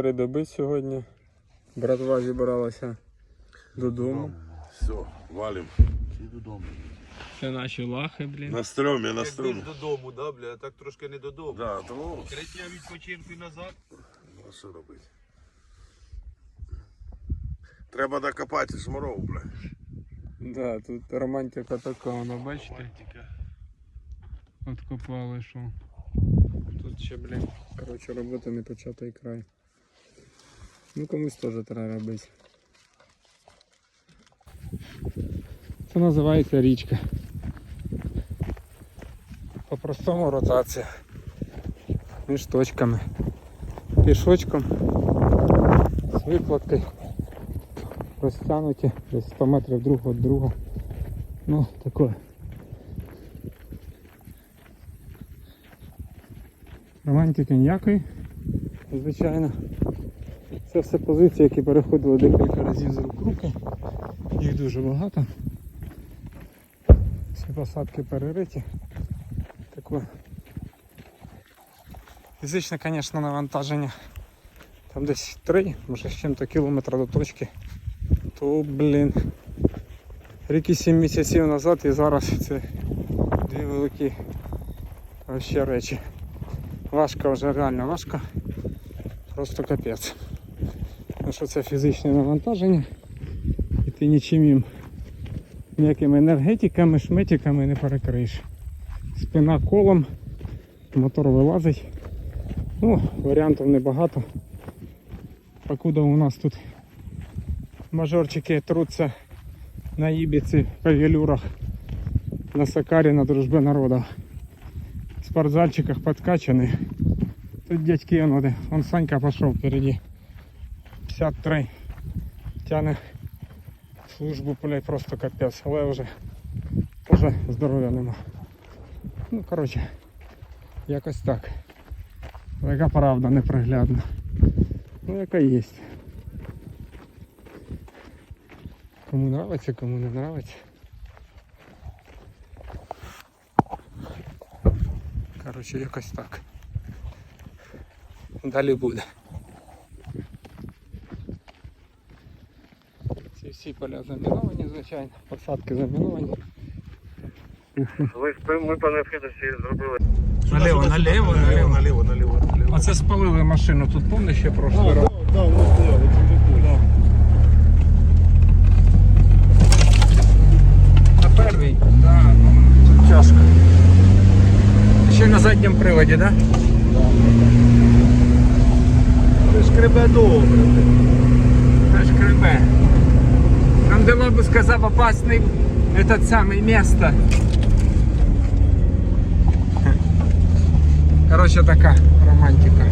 Три доби сьогодні. Братва зібралася додому. Все, валим. Всі додому. Це наші лахи, блін. На стрьомі, на стрьомі. додому, да, бля, а так трошки не додому. Да, то Три дня відпочинку і назад. а що робити? Треба докопати шмаров, бля. Да, тут романтика така, вона бачите, Мальтика. откопали, що. Тут ще, блін, коротше, робота не початий край. Ну комусь теж треба робити. Це називається річка. По-простому ротація. Між точками. Пішочком. З викладкою. Розтягнуті десь 100 метрів друг від друга. Ну, таке. Романтики ніякої, звичайно. Це все позиції, які переходили декілька разів з рук руки. Їх дуже багато. Всі посадки перериті. Таке. Фізичне, звісно, навантаження. Там десь 3, може з чим-то кілометра до точки. То, блін. Рік і 7 місяців назад і зараз це дві великі ще речі. Важко вже реально важко. Просто капець. Що це фізичне навантаження. І ти нічим їм ніякими енергетиками, шметиками не перекриєш. Спина колом, мотор вилазить. Ну, варіантів небагато. Покуда у нас тут мажорчики труться на Ібіці, по велюрах, на Сакарі, на дружбі народу. В спортзальчиках подкачаны. Тут дядьки он, де. он Санька пошел впереди. 53. Тяне службу, блядь, просто капець, але вже, вже здоров'я нема. Ну, коротше, якось так. Яка правда неприглядна. Ну, яка є. Кому нравиться, кому не нравиться. Коротше, якось так. Далі буде. Всі поля заміновані, звичайно, посадки заміновані. Ви ми по необхідності зробили. Наліво, наліво, наліво. наліво, наліво, наліво. Оце спалили машину, тут помниш ще прошлий раз? Да, вот стояли, На первій? Да, ну тут тяжко. Ще на задньому приводі, так? Да? Ти ж кребе добре. Аж кребе Там де бы сказав опасний этот самый место. Короче, така романтика.